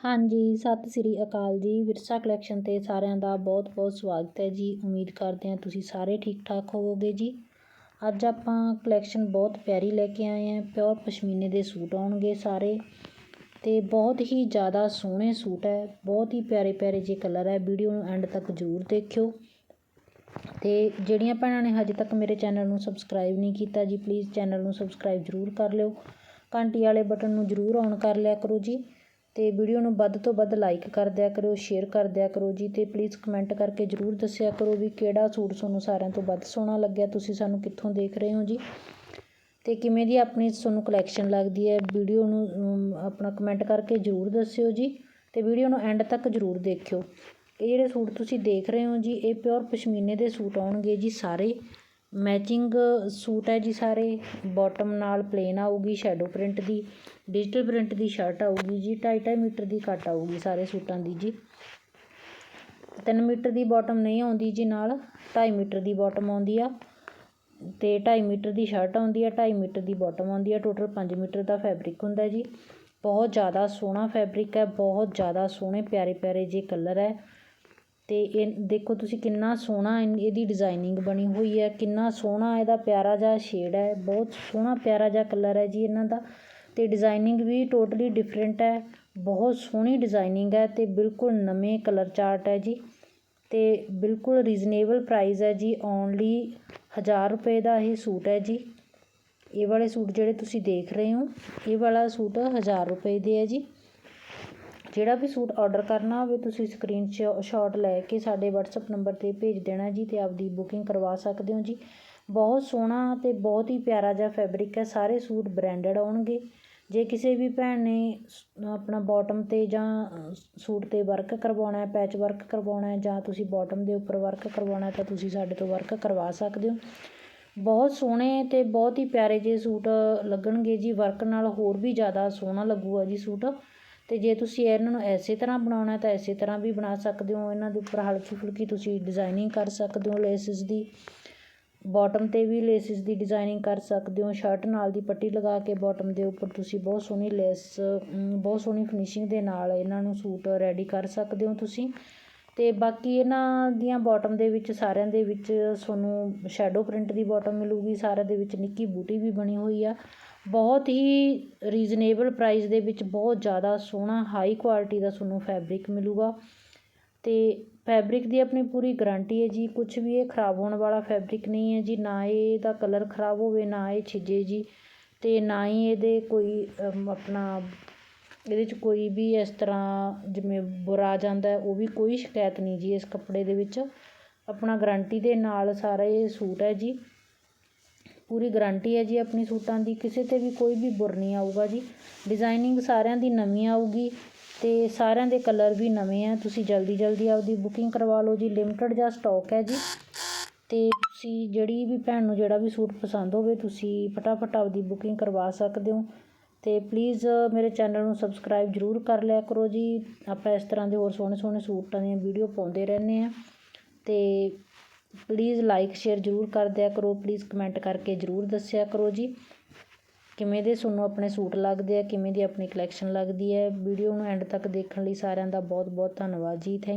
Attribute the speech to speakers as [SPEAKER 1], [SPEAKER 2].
[SPEAKER 1] ਹਾਂਜੀ, ਸਤਿ ਸ੍ਰੀ ਅਕਾਲ ਜੀ। ਵਿਰਸਾ ਕਲੈਕਸ਼ਨ ਤੇ ਸਾਰਿਆਂ ਦਾ ਬਹੁਤ ਬਹੁਤ ਸਵਾਗਤ ਹੈ ਜੀ। ਉਮੀਦ ਕਰਦੇ ਹਾਂ ਤੁਸੀਂ ਸਾਰੇ ਠੀਕ ਠਾਕ ਹੋਵੋਗੇ ਜੀ। ਅੱਜ ਆਪਾਂ ਕਲੈਕਸ਼ਨ ਬਹੁਤ ਪਿਆਰੀ ਲੈ ਕੇ ਆਏ ਹਾਂ। ਪਿਓਰ ਪਸ਼ਮੀਨੇ ਦੇ ਸੂਟ ਆਉਣਗੇ ਸਾਰੇ। ਤੇ ਬਹੁਤ ਹੀ ਜ਼ਿਆਦਾ ਸੋਹਣੇ ਸੂਟ ਹੈ। ਬਹੁਤ ਹੀ ਪਿਆਰੇ ਪਿਆਰੇ ਜੇ ਕਲਰ ਹੈ। ਵੀਡੀਓ ਨੂੰ ਐਂਡ ਤੱਕ ਜ਼ਰੂਰ ਦੇਖਿਓ। ਤੇ ਜਿਹੜੀਆਂ ਭੈਣਾਂ ਨੇ ਹਜੇ ਤੱਕ ਮੇਰੇ ਚੈਨਲ ਨੂੰ ਸਬਸਕ੍ਰਾਈਬ ਨਹੀਂ ਕੀਤਾ ਜੀ ਪਲੀਜ਼ ਚੈਨਲ ਨੂੰ ਸਬਸਕ੍ਰਾਈਬ ਜ਼ਰੂਰ ਕਰ ਲਿਓ। ਘੰਟੀ ਵਾਲੇ ਬਟਨ ਨੂੰ ਜ਼ਰੂਰ ਔਨ ਕਰ ਲਿਆ ਕਰੋ ਜੀ। ਅਤੇ ਵੀਡੀਓ ਨੂੰ ਵੱਧ ਤੋਂ ਵੱਧ ਲਾਈਕ ਕਰ ਦਿਆ ਕਰੋ ਸ਼ੇਅਰ ਕਰ ਦਿਆ ਕਰੋ ਜੀ ਅਤੇ ਪਲੀਜ਼ ਕਮੈਂਟ ਕਰਕੇ ਜ਼ਰੂਰ ਦੱਸਿਆ ਕਰੋ ਵੀ ਕਿਹੜਾ ਸੂਟ ਤੁਹਾਨੂੰ ਸਾਰਿਆਂ ਤੋਂ ਵੱਧ ਸੋਹਣਾ ਲੱਗਿਆ, ਤੁਸੀਂ ਸਾਨੂੰ ਕਿੱਥੋਂ ਦੇਖ ਰਹੇ ਹੋ ਜੀ। ਅਤੇ ਕਿਵੇਂ ਦੀ ਆਪਣੀ ਤੁਹਾਨੂੰ ਕਲੈਕਸ਼ਨ ਲੱਗਦੀ ਹੈ, ਵੀਡੀਓ ਨੂੰ ਆਪਣਾ ਕਮੈਂਟ ਕਰਕੇ ਜ਼ਰੂਰ ਦੱਸਿਓ ਜੀ ਅਤੇ ਵੀਡੀਓ ਨੂੰ ਐਂਡ ਤੱਕ ਜ਼ਰੂਰ ਦੇਖਿਓ। ਇਹ ਜਿਹੜੇ ਸੂਟ ਤੁਸੀਂ ਦੇਖ ਰਹੇ ਹੋ ਜੀ, ਇਹ ਪਿਓਰ ਪਸ਼ਮੀਨੇ ਦੇ ਸੂਟ ਆਉਣਗੇ ਜੀ ਸਾਰੇ। ਮੈਚਿੰਗ ਸੂਟ ਹੈ ਜੀ ਸਾਰੇ। ਬੋਟਮ ਨਾਲ ਪਲੇਨ ਆਊਗੀ ਸ਼ੈਡੋ ਪ੍ਰਿੰਟ ਦੀ ਡਿਜੀਟਲ ਪ੍ਰਿੰਟ ਦੀ ਸ਼ਰਟ ਆਊਗੀ ਜੀ 2.5 ਮੀਟਰ ਦੀ ਕੱਟ ਆਊਗੀ ਸਾਰੇ ਸੂਟਾਂ ਦੀ ਜੀ। ਤਿੰਨ ਮੀਟਰ ਦੀ ਬੋਟਮ ਨਹੀਂ ਆਉਂਦੀ ਜੀ ਨਾਲ, ਢਾਈ ਮੀਟਰ ਦੀ ਬੋਟਮ ਆਉਂਦੀ ਆ ਅਤੇ ਢਾਈ ਮੀਟਰ ਦੀ ਸ਼ਰਟ ਆਉਂਦੀ ਆ, ਢਾਈ ਮੀਟਰ ਦੀ ਬੋਟਮ ਆਉਂਦੀ ਆ ਟੋਟਲ ਪੰਜ ਮੀਟਰ ਦਾ ਫੈਬਰਿਕ ਹੁੰਦਾ ਜੀ। ਬਹੁਤ ਜ਼ਿਆਦਾ ਸੋਹਣਾ ਫੈਬਰਿਕ ਹੈ, ਬਹੁਤ ਜ਼ਿਆਦਾ ਸੋਹਣੇ, ਪਿਆਰੇ ਪਿਆਰੇ ਜੇ ਕਲਰ ਹੈ। ਅਤੇ ਇਹ ਦੇਖੋ ਤੁਸੀਂ ਕਿੰਨਾ ਸੋਹਣਾ ਇਹਦੀ ਡਿਜ਼ਾਇਨਿੰਗ ਬਣੀ ਹੋਈ ਹੈ, ਕਿੰਨਾ ਸੋਹਣਾ ਇਹਦਾ ਪਿਆਰਾ ਜਿਹਾ ਸ਼ੇਡ ਹੈ, ਬਹੁਤ ਸੋਹਣਾ ਪਿਆਰਾ ਜਿਹਾ ਕਲਰ ਹੈ ਜੀ ਇਹਨਾਂ ਦਾ ਅਤੇ ਡਿਜ਼ਾਇਨਿੰਗ ਵੀ ਟੋਟਲੀ ਡਿਫਰੈਂਟ ਹੈ, ਬਹੁਤ ਸੋਹਣੀ ਡਿਜ਼ਾਇਨਿੰਗ ਹੈ ਅਤੇ ਬਿਲਕੁਲ ਨਵੇਂ ਕਲਰ ਚਾਰਟ ਹੈ ਜੀ ਅਤੇ ਬਿਲਕੁਲ ਰੀਜ਼ਨੇਬਲ ਪ੍ਰਾਈਜ਼ ਹੈ ਜੀ ਓਨਲੀ ਹਜ਼ਾਰ ਰੁਪਏ ਦਾ ਇਹ ਸੂਟ ਹੈ ਜੀ। ਇਹ ਵਾਲੇ ਸੂਟ ਜਿਹੜੇ ਤੁਸੀਂ ਦੇਖ ਰਹੇ ਹੋ, ਇਹ ਵਾਲਾ ਸੂਟ ਹਜ਼ਾਰ ਰੁਪਏ ਦੇ ਹੈ ਜੀ। ਜਿਹੜਾ ਵੀ ਸੂਟ ਔਡਰ ਕਰਨਾ ਹੋਵੇ, ਤੁਸੀਂ ਸਕਰੀਨ ਸ਼ਾਟ ਲੈ ਕੇ ਸਾਡੇ ਵਟਸਐਪ ਨੰਬਰ ਤੇ ਭੇਜ ਦੇਣਾ ਜੀ ਅਤੇ ਆਪਦੀ ਬੁਕਿੰਗ ਕਰਵਾ ਸਕਦੇ ਹੋ ਜੀ। ਬਹੁਤ ਸੋਹਣਾ ਅਤੇ ਬਹੁਤ ਹੀ ਪਿਆਰਾ ਜਿਹਾ ਫੈਬਰਿਕ ਹੈ, ਸਾਰੇ ਸੂਟ ਬ੍ਰਾਂਡਡ ਆਉਣਗੇ। ਜੇ ਕਿਸੇ ਵੀ ਭੈਣ ਨੇ ਆਪਣਾ ਬੋਟਮ ਤੇ ਜਾਂ ਸੂਟ ਤੇ ਵਰਕ ਕਰਵਾਉਣਾ ਪੈਚ ਵਰਕ ਕਰਵਾਉਣਾ ਜਾਂ ਤੁਸੀਂ ਬੋਟਮ ਦੇ ਉੱਪਰ ਵਰਕ ਕਰਵਾਉਣਾ ਤਾਂ ਤੁਸੀਂ ਸਾਡੇ ਤੋਂ ਵਰਕ ਕਰਵਾ ਸਕਦੇ ਹੋ। ਬਹੁਤ ਸੋਹਣੇ ਅਤੇ ਬਹੁਤ ਹੀ ਪਿਆਰੇ ਜਿਹੇ ਸੂਟ ਲੱਗਣਗੇ ਜੀ ਵਰਕ ਨਾਲ ਹੋਰ ਵੀ ਜ਼ਿਆਦਾ ਸੋਹਣਾ ਲੱਗੂਗਾ ਜੀ ਸੂਟ। ਅਤੇ ਜੇ ਤੁਸੀਂ ਇਹਨਾਂ ਨੂੰ ਇਸੇ ਤਰ੍ਹਾਂ ਬਣਾਉਣਾ ਤਾਂ ਇਸੇ ਤਰ੍ਹਾਂ ਵੀ ਬਣਾ ਸਕਦੇ ਹੋ। ਇਹਨਾਂ ਦੇ ਉੱਪਰ ਹਲਕੀ ਫੁਲਕੀ ਤੁਸੀਂ ਡਿਜ਼ਾਇਨਿੰਗ ਕਰ ਸਕਦੇ ਹੋ ਲੇਸਿਸ ਦੀ। ਬੋਟਮ ਤੇ ਵੀ ਲੇਸਿਸ ਦੀ ਡਿਜ਼ਾਈਨਿੰਗ ਕਰ ਸਕਦੇ ਹੋ। ਸ਼ਰਟ ਨਾਲ ਦੀ ਪੱਟੀ ਲਗਾ ਕੇ ਬੋਟਮ ਦੇ ਉੱਪਰ ਤੁਸੀਂ ਬਹੁਤ ਸੋਹਣੀ ਲੇਸ ਬਹੁਤ ਸੋਹਣੀ ਫਿਨਿਸ਼ਿੰਗ ਦੇ ਨਾਲ ਇਹਨਾਂ ਨੂੰ ਸੂਟ ਰੈਡੀ ਕਰ ਸਕਦੇ ਹੋ ਤੁਸੀਂ। ਅਤੇ ਬਾਕੀ ਇਹਨਾਂ ਦੀਆਂ ਬਾਟਮ ਦੇ ਵਿੱਚ, ਸਾਰਿਆਂ ਦੇ ਵਿੱਚ ਤੁਹਾਨੂੰ ਸ਼ੈਡੋ ਪ੍ਰਿੰਟ ਦੀ ਬਾਟਮ ਮਿਲੂਗੀ। ਸਾਰਿਆਂ ਦੇ ਵਿੱਚ ਨਿੱਕੀ ਬੂਟੀ ਵੀ ਬਣੀ ਹੋਈ ਆ। ਬਹੁਤ ਹੀ ਰੀਜ਼ਨੇਬਲ ਪ੍ਰਾਈਜ਼ ਦੇ ਵਿੱਚ ਬਹੁਤ ਜ਼ਿਆਦਾ ਸੋਹਣਾ ਹਾਈ ਕੁਆਲਿਟੀ ਦਾ ਤੁਹਾਨੂੰ ਫੈਬਰਿਕ ਮਿਲੂਗਾ। ਅਤੇ ਫੈਬਰਿਕ ਦੀ ਆਪਣੀ ਪੂਰੀ ਗਰੰਟੀ ਹੈ ਜੀ, ਕੁਛ ਵੀ ਇਹ ਖਰਾਬ ਹੋਣ ਵਾਲਾ ਫੈਬਰਿਕ ਨਹੀਂ ਹੈ ਜੀ, ਨਾ ਇਹਦਾ ਕਲਰ ਖਰਾਬ ਹੋਵੇ, ਨਾ ਇਹ ਛਿੱਜੇ ਜੀ। ਅਤੇ ਨਾ ਹੀ ਇਹਦੇ ਕੋਈ ਆਪਣਾ ਇਹਦੇ 'ਚ ਕੋਈ ਵੀ ਇਸ ਤਰ੍ਹਾਂ ਜਿਵੇਂ ਬੁਰਾ ਜਾਂਦਾ ਉਹ ਵੀ ਕੋਈ ਸ਼ਿਕਾਇਤ ਨਹੀਂ ਜੀ ਇਸ ਕੱਪੜੇ ਦੇ ਵਿੱਚ। ਆਪਣਾ ਗਰੰਟੀ ਦੇ ਨਾਲ ਸਾਰਾ ਇਹ ਸੂਟ ਹੈ ਜੀ। ਪੂਰੀ ਗਰੰਟੀ ਹੈ ਜੀ ਆਪਣੀ ਸੂਟਾਂ ਦੀ। ਕਿਸੇ ਤੇ ਵੀ ਕੋਈ ਵੀ ਬੁਰ ਨਹੀਂ ਆਊਗਾ ਜੀ। ਡਿਜ਼ਾਇਨਿੰਗ ਸਾਰਿਆਂ ਦੀ ਨਵੀਂ ਆਊਗੀ ਅਤੇ ਸਾਰਿਆਂ ਦੇ ਕਲਰ ਵੀ ਨਵੇਂ ਆ। ਤੁਸੀਂ ਜਲਦੀ ਜਲਦੀ ਆਪਦੀ ਬੁਕਿੰਗ ਕਰਵਾ ਲਓ ਜੀ। ਲਿਮਟਿਡ ਜਿਹਾ ਸਟਾਕ ਹੈ ਜੀ। ਅਤੇ ਤੁਸੀਂ ਜਿਹੜੀ ਵੀ ਭੈਣ ਨੂੰ ਜਿਹੜਾ ਵੀ ਸੂਟ ਪਸੰਦ ਹੋਵੇ, ਤੁਸੀਂ ਫਟਾਫਟ ਆਪਦੀ ਬੁਕਿੰਗ ਕਰਵਾ ਸਕਦੇ ਹੋ। ਅਤੇ ਪਲੀਜ਼ ਮੇਰੇ ਚੈਨਲ ਨੂੰ ਸਬਸਕ੍ਰਾਈਬ ਜ਼ਰੂਰ ਕਰ ਲਿਆ ਕਰੋ ਜੀ। ਆਪਾਂ ਇਸ ਤਰ੍ਹਾਂ ਦੇ ਹੋਰ ਸੋਹਣੇ ਸੋਹਣੇ ਸੂਟਾਂ ਦੀਆਂ ਵੀਡੀਓ ਪਾਉਂਦੇ ਰਹਿੰਦੇ ਹਾਂ। ਅਤੇ ਪਲੀਜ਼ ਲਾਈਕ ਸ਼ੇਅਰ ਜ਼ਰੂਰ ਕਰ ਦਿਆ ਕਰੋ। ਪਲੀਜ਼ ਕਮੈਂਟ ਕਰਕੇ ਜ਼ਰੂਰ ਦੱਸਿਆ ਕਰੋ ਜੀ। ਕਿਵੇਂ ਦੇ ਤੁਹਾਨੂੰ ਆਪਣੇ ਸੂਟ ਲੱਗਦੇ ਆ, ਕਿਵੇਂ ਦੀ ਆਪਣੀ ਕਲੈਕਸ਼ਨ ਲੱਗਦੀ ਹੈ। ਵੀਡੀਓ ਨੂੰ ਐਂਡ ਤੱਕ ਦੇਖਣ ਲਈ ਸਾਰਿਆਂ ਦਾ ਬਹੁਤ ਬਹੁਤ ਧੰਨਵਾਦ ਜੀ। ਥੈਂਕ